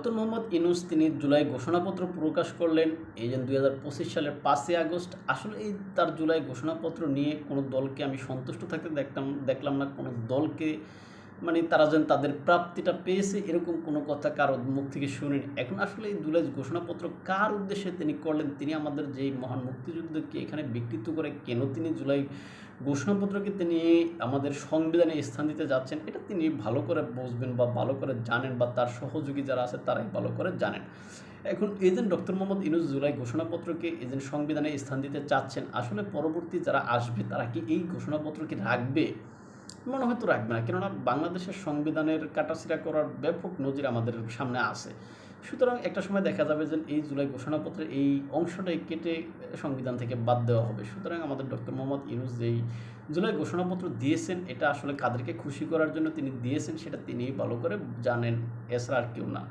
Doctor Mohammad Yunus তিনি জুলাই ঘোষণাপত্র প্রকাশ করলেন। এই যে দুই হাজার পঁচিশ সালের পাঁচই আগস্ট, আসলে এই তার জুলাই ঘোষণাপত্র নিয়ে কোনো দলকে আমি সন্তুষ্ট থাকতে দেখতাম, দেখলাম না। কোনো দলকে মানে তারা যেন তাদের প্রাপ্তিটা পেয়েছে, এরকম কোনো কথা কারও মুখ থেকে শুনিনি। এখন আসলে এই জুলাই ঘোষণাপত্র কার উদ্দেশ্যে তিনি করলেন, তিনি আমাদের যেই মহান মুক্তিযুদ্ধকে এখানে বিকৃত করে কেন তিনি জুলাই ঘোষণাপত্রকে তিনি আমাদের সংবিধানে স্থান দিতে যাচ্ছেন, এটা তিনি ভালো করে বুঝবেন বা ভালো করে জানেন বা তার সহযোগী যারা আছে তারাই ভালো করে জানেন। এখন agent doctor Mohammad Yunus July ঘোষণাপত্রকে এজেন্ট সংবিধানে স্থান দিতে চাচ্ছেন, আসলে পরবর্তী যারা আসবে তারা কি এই ঘোষণাপত্রকে রাখবে? মনে হয়তো রাখবে না, কেননা বাংলাদেশের সংবিধানের কাটাছিড়া করার ব্যাপক নজির আমাদের সামনে আছে। সুতরাং একটা সময় দেখা যাবে যে এই জুলাই ঘোষণাপত্রের এই অংশটাই কেটে সংবিধান থেকে বাদ দেওয়া হবে। সুতরাং আমাদের ডক্টর মোহাম্মদ ইউনুস যেই জুলাই ঘোষণাপত্র দিয়েছেন, এটা আসলে কাদেরকে খুশি করার জন্য তিনি দিয়েছেন, সেটা তিনি ভালো করে জানেন, এছাড়া আর কেউ না।